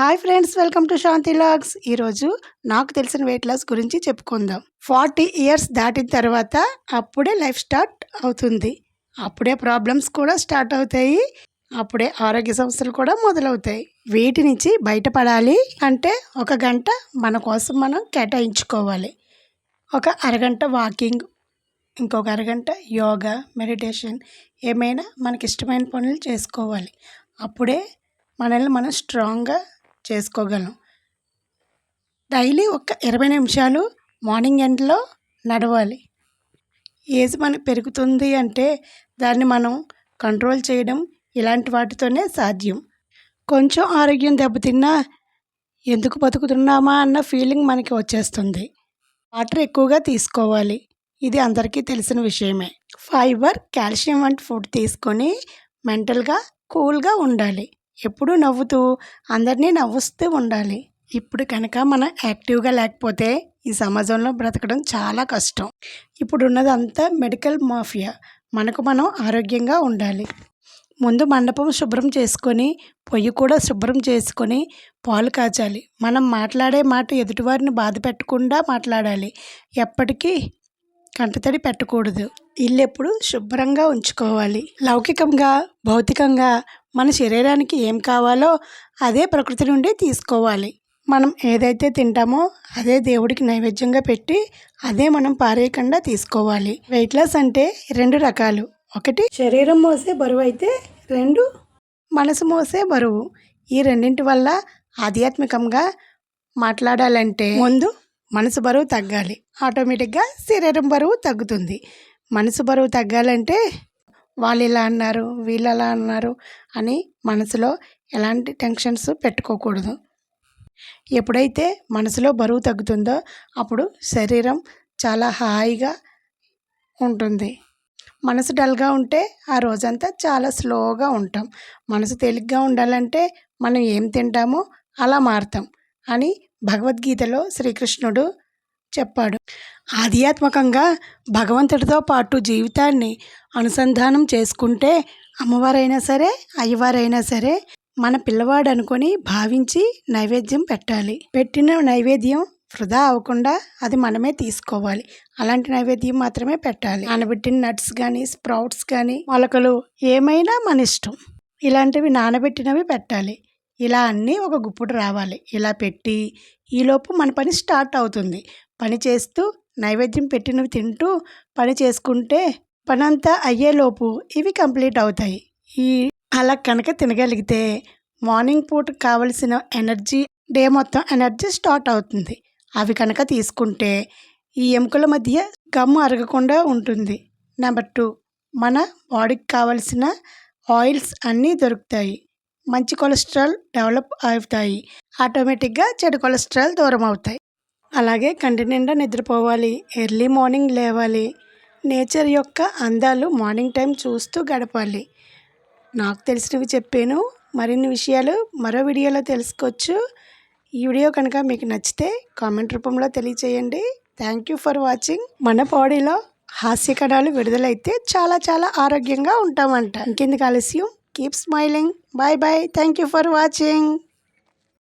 Hi friends welcome to Shanti logs ఈరోజు నాకు తెలిసిన వెయిట్ లాస్ గురించి చెప్పుకుందాం. ఫార్టీ ఇయర్స్ దాటిన తర్వాత అప్పుడే లైఫ్ స్టార్ట్ అవుతుంది. అప్పుడే ప్రాబ్లమ్స్ కూడా స్టార్ట్ అవుతాయి. అప్పుడే ఆరోగ్య సమస్యలు కూడా మొదలవుతాయి. వీటి నుంచి బయటపడాలి అంటే ఒక గంట మన కోసం మనం కేటాయించుకోవాలి. ఒక అరగంట వాకింగ్ ఇంకొక అరగంట యోగా మెడిటేషన్ ఏమైనా మనకి ఇష్టమైన పనులు చేసుకోవాలి. అప్పుడే మనల్ని మనం స్ట్రాంగ్గా చేసుకోగలం డైలీ ఒక ఇరవై నిమిషాలు మార్నింగ్ ఎండ్లో నడవాలి. ఏజ్ మనకు పెరుగుతుంది అంటే దాన్ని మనం కంట్రోల్ చేయడం ఇలాంటి వాటితోనే సాధ్యం. కొంచెం ఆరోగ్యం దెబ్బతిన్నా ఎందుకు బతుకుతున్నామా అన్న ఫీలింగ్ మనకి వచ్చేస్తుంది. వాటర్ ఎక్కువగా తీసుకోవాలి. ఇది అందరికీ తెలిసిన విషయమే. ఫైబర్ కాల్షియం వంటి ఫుడ్ తీసుకొని మెంటల్గా కూల్గా ఉండాలి. ఎప్పుడూ నవ్వుతూ అందరినీ నవ్వుస్తూ ఉండాలి. ఇప్పుడు కనుక మనం యాక్టివ్గా లేకపోతే ఈ సమాజంలో బ్రతకడం చాలా కష్టం. ఇప్పుడు ఉన్నదంతా మెడికల్ మాఫియా. మనకు మనం ఆరోగ్యంగా ఉండాలి. ముందు మండపం శుభ్రం చేసుకొని పొయ్యి కూడా శుభ్రం చేసుకొని పాలు కాచాలి. మనం మాట్లాడే మాట ఎదుటివారిని బాధ పెట్టకుండా మాట్లాడాలి. ఎప్పటికీ కంటతడి పెట్టకూడదు. ఇల్లు ఎప్పుడు శుభ్రంగా ఉంచుకోవాలి. లౌకికంగా భౌతికంగా మన శరీరానికి ఏం కావాలో అదే ప్రకృతి నుండి తీసుకోవాలి. మనం ఏదైతే తింటామో అదే దేవుడికి నైవేద్యంగా పెట్టి అదే మనం పారేయకుండా తీసుకోవాలి. వెయిట్ లాస్ అంటే రెండు రకాలు. ఒకటి శరీరం మోసే బరువు అయితే రెండు మనసు మోసే బరువు. ఈ రెండింటి వల్ల ఆధ్యాత్మికంగా మాట్లాడాలంటే ముందు మనసు బరువు తగ్గాలి. ఆటోమేటిక్గా శరీరం బరువు తగ్గుతుంది. మనసు బరువు తగ్గాలంటే వాళ్ళు ఇలా అన్నారు వీళ్ళు అలా అన్నారు అని మనసులో ఎలాంటి టెన్షన్స్ పెట్టుకోకూడదు. ఎప్పుడైతే మనసులో బరువు తగ్గుతుందో అప్పుడు శరీరం చాలా హాయిగా ఉంటుంది. మనసు డల్గా ఉంటే ఆ రోజంతా చాలా స్లోగా ఉంటాం. మనసు తేలిగ్గా ఉండాలంటే మనం ఏం తింటామో అలా మారుతాం అని భగవద్గీతలో శ్రీకృష్ణుడు చెప్పాడు. ఆధ్యాత్మికంగా భగవంతుడితో పాటు జీవితాన్ని అనుసంధానం చేసుకుంటే అమ్మవారైనా సరే అయ్యవారైనా సరే మన పిల్లవాడు అనుకొని భావించి నైవేద్యం పెట్టాలి. పెట్టిన నైవేద్యం వృధా అవ్వకుండా అది మనమే తీసుకోవాలి. అలాంటి నైవేద్యం మాత్రమే పెట్టాలి. నానబెట్టిన నట్స్ కానీ స్ప్రౌట్స్ కానీ మొలకలు ఏమైనా మన ఇష్టం. ఇలాంటివి నానబెట్టినవి పెట్టాలి. ఇలా అన్నీ ఒక గుప్పుడు రావాలి. ఇలా పెట్టి ఈలోపు మన పని స్టార్ట్ అవుతుంది. పని చేస్తూ నైవేద్యం పెట్టినవి తింటూ పని చేసుకుంటే పని అంతా అయ్యేలోపు ఇవి కంప్లీట్ అవుతాయి. ఈ అలా కనుక తినగలిగితే మార్నింగ్ పూట కావలసిన ఎనర్జీ డే మొత్తం ఎనర్జీ స్టార్ట్ అవుతుంది. అవి కనుక తీసుకుంటే ఈ ఎముకల మధ్య గమ్ము అరగకుండా ఉంటుంది. నెంబర్ టూ మన బాడీకి కావలసిన ఆయిల్స్ అన్నీ దొరుకుతాయి. మంచి కొలెస్ట్రాల్ డెవలప్ అవుతాయి. ఆటోమేటిక్గా చెడు కొలెస్ట్రాల్ దూరం అవుతాయి. అలాగే కంటి నిండా నిద్రపోవాలి ఎర్లీ మార్నింగ్ లేవాలి. నేచర్ యొక్క అందాలు మార్నింగ్ టైం చూస్తూ గడపాలి. నాకు తెలిసినవి చెప్పాను. మరిన్ని విషయాలు మరో వీడియోలో తెలుసుకోవచ్చు. ఈ వీడియో కనుక మీకు నచ్చితే కామెంట్ రూపంలో తెలియచేయండి. థ్యాంక్ యూ ఫర్ వాచింగ్ మన బాడీలో హాస్య కణాలు విడుదలైతే చాలా చాలా ఆరోగ్యంగా ఉంటామంట. ఇంకెందుకు ఆలస్యం? Keep smiling bye bye thank you for watching